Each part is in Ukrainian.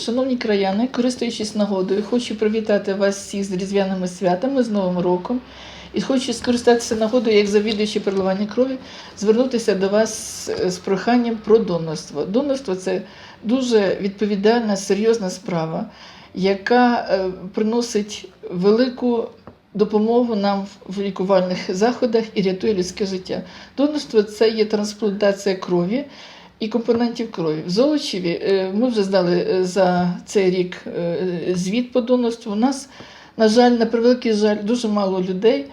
Шановні краяни, користуючись нагодою, хочу привітати вас всіх з різдвяними святами, з Новим роком. І хочу скористатися нагодою, як завідуючи переливання крові, звернутися до вас з проханням про донорство. Донорство це дуже відповідальна, серйозна справа, яка е, приносить велику допомогу нам в лікувальних заходах і рятує людське життя. Донорство це є трансплантація крові і компонентів крові. В Золочеві е, ми вже здали е, за цей рік е, звіт по донорству. У нас, на жаль, на превеликий жаль, дуже мало людей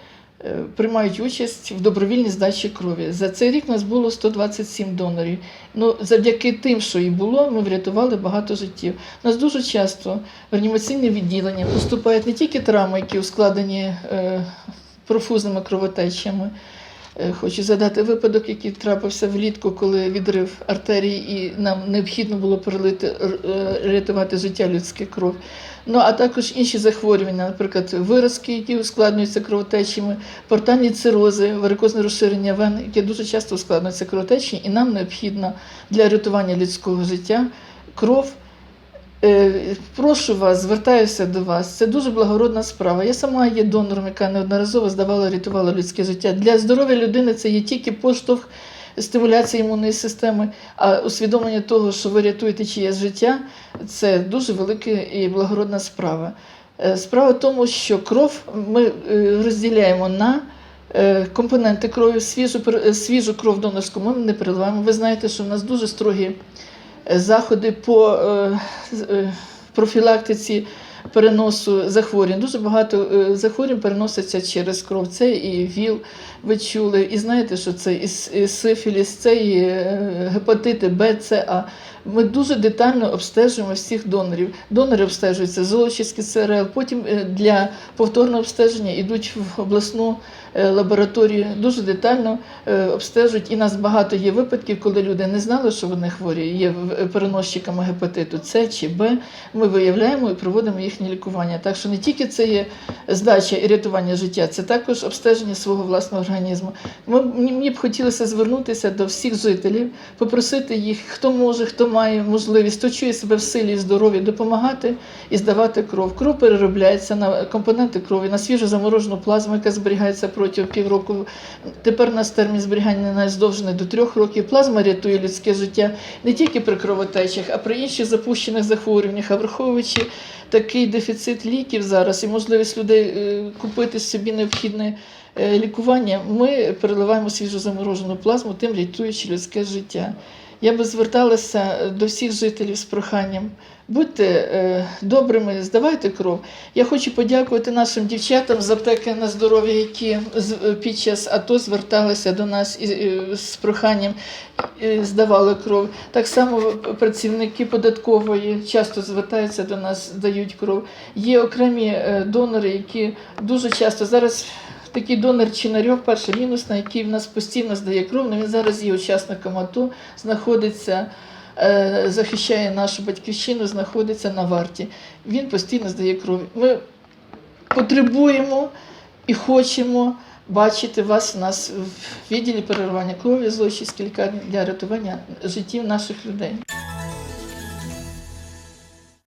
приймають участь в добровільній здачі крові. За цей рік у нас було 127 донорів. Ну, завдяки тим, що і було, ми врятували багато життів. У нас дуже часто в реанімаційне відділення поступають не тільки травми, які ускладені профузними кровотечами. Е, Хочу задати випадок, який трапився влітку, коли відрив артерії, і нам необхідно було перелити е, рятувати життя людське кров. Ну а також інші захворювання, наприклад, виразки, які ускладнюються кровотечами, портальні цирози, варикозне розширення вен, яке дуже часто ускладнюються кровотечі, і нам необхідно для рятування людського життя кров. Е, Прошу вас, звертаюся до вас. Це дуже благородна справа. Я сама є донором, яка неодноразово здавала, рятувала людське життя. Для здоров'я людини це є тільки поштовх стимуляції імунної системи, а усвідомлення того, що ви рятуєте чиєсь життя, це дуже велика і благородна справа. Е, Справа в тому, що кров ми е, розділяємо на компоненти крові, свіжу, свіжу кров донорську ми не переливаємо. Ви знаєте, що в нас дуже строгі заходи по е, е, профілактиці переносу захворювань. Дуже багато е, захворювань переноситься через кров. Це і ВІЛ, ви чули, і знаєте, що це і, сифіліс, це і гепатити Б, С, А. Ми дуже детально обстежуємо всіх донорів. Донори обстежуються золочівський ЦРЛ, потім е, для повторного обстеження йдуть в обласну е, лабораторію, дуже детально е, обстежують. І нас багато є випадків, коли люди не знали, що вони хворі, є переносчиками гепатиту С чи Б. Ми виявляємо і проводимо їхнє лікування. Так що не тільки це є здача і рятування життя, це також обстеження свого власного організму. Ми, мені б хотілося звернутися до всіх жителів, попросити їх, хто може, хто має можливість, хто чує себе в силі і здоров'ї, допомагати і здавати кров. Кров переробляється на компоненти крові, на свіжу заморожену плазму, яка зберігається протягом півроку. Тепер нас термін зберігання навіть здовжений до трьох років. Плазма рятує людське життя не тільки при кровотечах, а при інших запущених захворюваннях. А враховуючи такий дефіцит ліків зараз і можливість людей е, купити собі необхідне е, лікування, ми переливаємо свіжу заморожену плазму, тим рятуючи людське життя. Я би зверталася до всіх жителів з проханням. Будьте е, добрими, здавайте кров. Я хочу подякувати нашим дівчатам з аптеки на здоров'я, які е, під час АТО зверталися до нас е, з проханням е, здавали кров. Так само працівники податкової часто звертаються до нас, здають кров. Є окремі е, донори, які дуже часто зараз. Такий донор Чинарьов, перший мінус, на який в нас постійно здає кров, але він зараз є учасником АТО, знаходиться, е, захищає нашу батьківщину, знаходиться на варті. Він постійно здає кров. Ми потребуємо і хочемо бачити вас у нас в відділі переривання крові Злочівській лікарні для рятування життів наших людей.